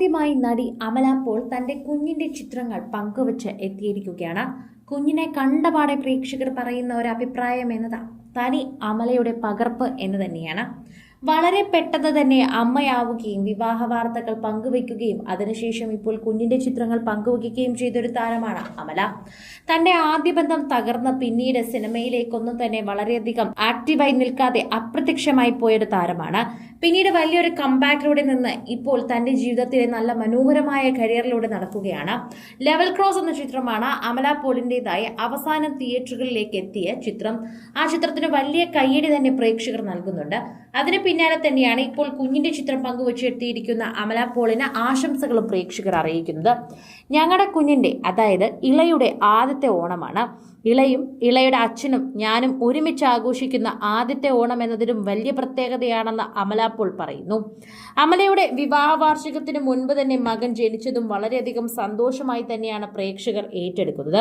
ആദ്യമായി നടി അമല പോൾ തന്റെ കുഞ്ഞിന്റെ ചിത്രങ്ങൾ പങ്കുവച്ച് എത്തിയിരിക്കുകയാണ്. കുഞ്ഞിനെ കണ്ടപാടെ പ്രേക്ഷകർ പറയുന്ന ഒരു അഭിപ്രായം എന്നത് തനി അമലയുടെ പകർപ്പ് എന്ന് തന്നെയാണ്. വളരെ പെട്ടെന്ന് തന്നെ അമ്മയാവുകയും വിവാഹ വാർത്തകൾ പങ്കുവെക്കുകയും അതിനുശേഷം ഇപ്പോൾ കുഞ്ഞിന്റെ ചിത്രങ്ങൾ പങ്കുവയ്ക്കുകയും ചെയ്തൊരു താരമാണ് അമല. തന്റെ ആദ്യ ബന്ധം തകർന്ന പിന്നീട് സിനിമയിലേക്കൊന്നും തന്നെ വളരെയധികം ആക്റ്റീവായി നിൽക്കാതെ അപ്രത്യക്ഷമായി പോയൊരു താരമാണ്. പിന്നീട് വലിയൊരു കമ്പാക്കിലൂടെ നിന്ന് ഇപ്പോൾ തന്റെ ജീവിതത്തിലെ നല്ല മനോഹരമായ കരിയറിലൂടെ നടക്കുകയാണ്. ലെവൽ ക്രോസ് എന്ന ചിത്രമാണ് അമല പോളിന്റെതായി അവസാനം തിയേറ്ററുകളിലേക്ക് എത്തിയ ചിത്രം. ആ ചിത്രത്തിന് വലിയ കയ്യടി തന്നെ പ്രേക്ഷകർ നൽകുന്നുണ്ട്. അതിന് പിന്നാലെ തന്നെയാണ് ഇപ്പോൾ കുഞ്ഞിന്റെ ചിത്രം പങ്കുവച്ചെത്തിയിരിക്കുന്ന അമല പോളിന് ആശംസകളും പ്രേക്ഷകർ അറിയിക്കുന്നത്. ഞങ്ങളുടെ കുഞ്ഞിന്റെ അതായത് ഇളയുടെ ആദ്യത്തെ ഓണമാണ്. ഇളയും ഇളയുടെ അച്ഛനും ഞാനും ഒരുമിച്ച് ആഘോഷിക്കുന്ന ആദ്യത്തെ ഓണം എന്നതിലും വലിയ പ്രത്യേകതയാണെന്ന് അമല പോൾ പറയുന്നു. അമലയുടെ വിവാഹ വാർഷികത്തിന് മുൻപ് തന്നെ മകൻ ജനിച്ചതും വളരെയധികം സന്തോഷമായി തന്നെയാണ് പ്രേക്ഷകർ ഏറ്റെടുക്കുന്നത്.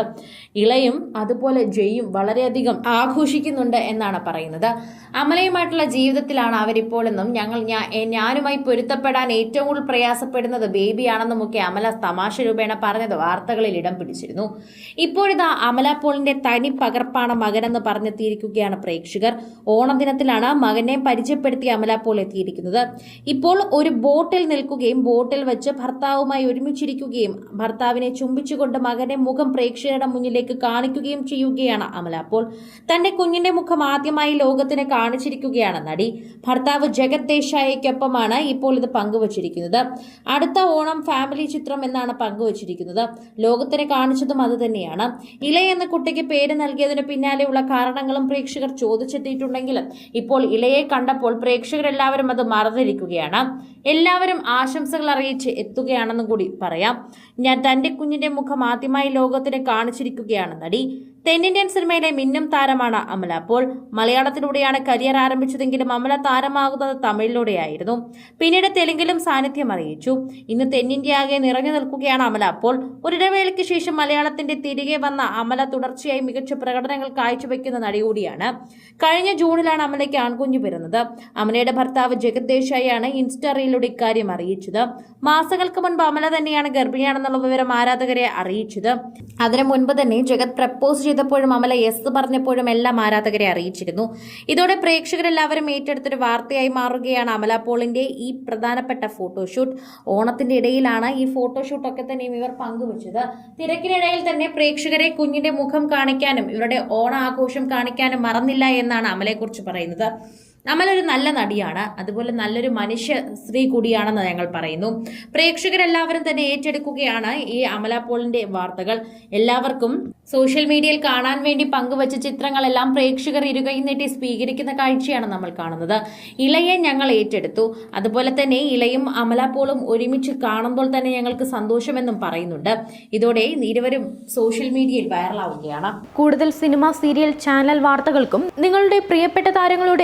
ഇളയും അതുപോലെ ജയും വളരെയധികം ആഘോഷിക്കുന്നുണ്ട് എന്നാണ് പറയുന്നത്. അമലയുമായിട്ടുള്ള ജീവിതത്തിലാണ് അവരിപ്പോൾ എന്നും ഞങ്ങൾ ഞാനുമായി പൊരുത്തപ്പെടാൻ ഏറ്റവും കൂടുതൽ പ്രയാസപ്പെടുന്നത് ബേബിയാണെന്നുമൊക്കെ അമല തമാശ രൂപേണ പറഞ്ഞത് വാർത്തകളിൽ ഇടം പിടിച്ചിരുന്നു. ഇപ്പോഴിതാ അമല പോളിന്റെ തനി പകർപ്പാണ് മകനെന്ന് പറഞ്ഞെത്തിയിരിക്കുകയാണ് പ്രേക്ഷകർ. ഓണദിനത്തിലാണ് മകനെ പരിചയപ്പെടുത്തി അമല പോൾ എത്തിയിരിക്കുന്നത്. ഇപ്പോൾ ഒരു ബോട്ടിൽ നിൽക്കുകയും ബോട്ടിൽ വെച്ച് ഭർത്താവുമായി ഒരുമിച്ചിരിക്കുകയും ഭർത്താവിനെ ചുംബിച്ചുകൊണ്ട് മകനെ മുഖം പ്രേക്ഷകരുടെ മുന്നിലേക്ക് കാണിക്കുകയും ചെയ്യുകയാണ് അമല പോൾ. തന്റെ കുഞ്ഞിന്റെ മുഖം ആദ്യമായി ലോകത്തിന് കാണിച്ചിരിക്കുകയാണ് നടി. ഭർത്താവ് ജഗത് ദേശായിക്കൊപ്പമാണ് ഇപ്പോൾ ഇത് പങ്കുവച്ചിരിക്കുന്നത്. അടുത്ത ഓണം ഫാമിലി ചിത്രം എന്നാണ് പങ്കുവച്ചിരിക്കുന്നത്. ലോകത്തിന് കാണിച്ചതും അത് തന്നെയാണ്. ഇല എന്ന കുട്ടിക്ക് പേര് നൽകിയതിന് പിന്നാലെയുള്ള കാരണങ്ങളും പ്രേക്ഷകർ ചോദിച്ചെത്തിയിട്ടുണ്ടെങ്കിലും ഇപ്പോൾ ഇലയെ കണ്ടപ്പോൾ പ്രേക്ഷകരെല്ലാവരും അത് മറന്നിരിക്കുകയാണ്. എല്ലാവരും ആശംസകൾ അറിയിച്ച് എത്തുകയാണെന്നും കൂടി പറയാം. ഞാൻ തന്റെ കുഞ്ഞിന്റെ മുഖം ആദ്യമായി ലോകത്തിന് കാണിച്ചിരിക്കുകയാണ് നടി. തെന്നിന്ത്യൻ സിനിമയിലെ മിന്നും താരമാണ് അമല. അപ്പോൾ മലയാളത്തിലൂടെയാണ് കരിയർ ആരംഭിച്ചതെങ്കിലും അമല താരമാകുന്നത് തമിഴിലൂടെയായിരുന്നു. പിന്നീട് തെലുങ്കിലും സാന്നിധ്യം അറിയിച്ചു. ഇന്ന് തെന്നിന്ത്യ ആകെ നിറഞ്ഞു നിൽക്കുകയാണ് അമല. അപ്പോൾ ഒരിടവേളയ്ക്ക് ശേഷം മലയാളത്തിന്റെ തിരികെ വന്ന അമല തുടർച്ചയായി മികച്ച പ്രകടനങ്ങൾ കാഴ്ചവെക്കുന്ന നടി കൂടിയാണ്. കഴിഞ്ഞ ജൂണിലാണ് അമലയ്ക്ക് ആൺകുഞ്ഞു പിറന്നത്. അമലയുടെ ഭർത്താവ് ജഗത് ദേശായിയാണ് ഇൻസ്റ്റാ റീലിലൂടെ ഇക്കാര്യം അറിയിച്ചത്. മാസങ്ങൾക്ക് മുൻപ് അമല തന്നെയാണ് ഗർഭിണിയാണെന്നുള്ള വിവരം ആരാധകരെ അറിയിച്ചത്. അതിനു മുൻപ് തന്നെ ജഗത് പ്രപ്പോസ് ചെയ്തപ്പോഴും അമല യെസ് പറഞ്ഞപ്പോഴും എല്ലാം ആരാധകരെ അറിയിച്ചിരുന്നു. ഇതോടെ പ്രേക്ഷകരെല്ലാവരും ഏറ്റെടുത്തൊരു വാർത്തയായി മാറുകയാണ് അമല പോളിന്റെ ഈ പ്രധാനപ്പെട്ട ഫോട്ടോഷൂട്ട്. ഓണത്തിന്റെ ഇടയിലാണ് ഈ ഫോട്ടോഷൂട്ടൊക്കെ തന്നെയും ഇവർ പങ്കുവച്ചത്. തിരക്കിനിടയിൽ തന്നെ പ്രേക്ഷകരെ കുഞ്ഞിന്റെ മുഖം കാണിക്കാനും ഇവരുടെ ഓണ ആഘോഷം കാണിക്കാനും മറന്നില്ല എന്നാണ് അമലയെക്കുറിച്ച് പറയുന്നത്. ഒരു നല്ല നടിയാണ് അതുപോലെ നല്ലൊരു മനുഷ്യ സ്ത്രീ കൂടിയാണെന്ന് ഞങ്ങൾ പറയുന്നു. പ്രേക്ഷകരെല്ലാവരും തന്നെ ഏറ്റെടുക്കുകയാണ് ഈ അമല പോളിന്റെ വാർത്തകൾ. എല്ലാവർക്കും സോഷ്യൽ മീഡിയയിൽ കാണാൻ വേണ്ടി പങ്കുവച്ച ചിത്രങ്ങളെല്ലാം പ്രേക്ഷകർ ഇരുകൈ നീട്ടി സ്വീകരിക്കുന്ന കാഴ്ചയാണ് നമ്മൾ കാണുന്നത്. ഇളയെ ഞങ്ങൾ ഏറ്റെടുത്തു. അതുപോലെ തന്നെ ഇളയും അമല പോളും ഒരുമിച്ച് കാണുമ്പോൾ തന്നെ ഞങ്ങൾക്ക് സന്തോഷമെന്നും പറയുന്നുണ്ട്. ഇതോടെ ഇരുവരും സോഷ്യൽ മീഡിയയിൽ വൈറലാവുകയാണ്. കൂടുതൽ സിനിമ സീരിയൽ ചാനൽ വാർത്തകൾക്കും നിങ്ങളുടെ പ്രിയപ്പെട്ട താരങ്ങളുടെ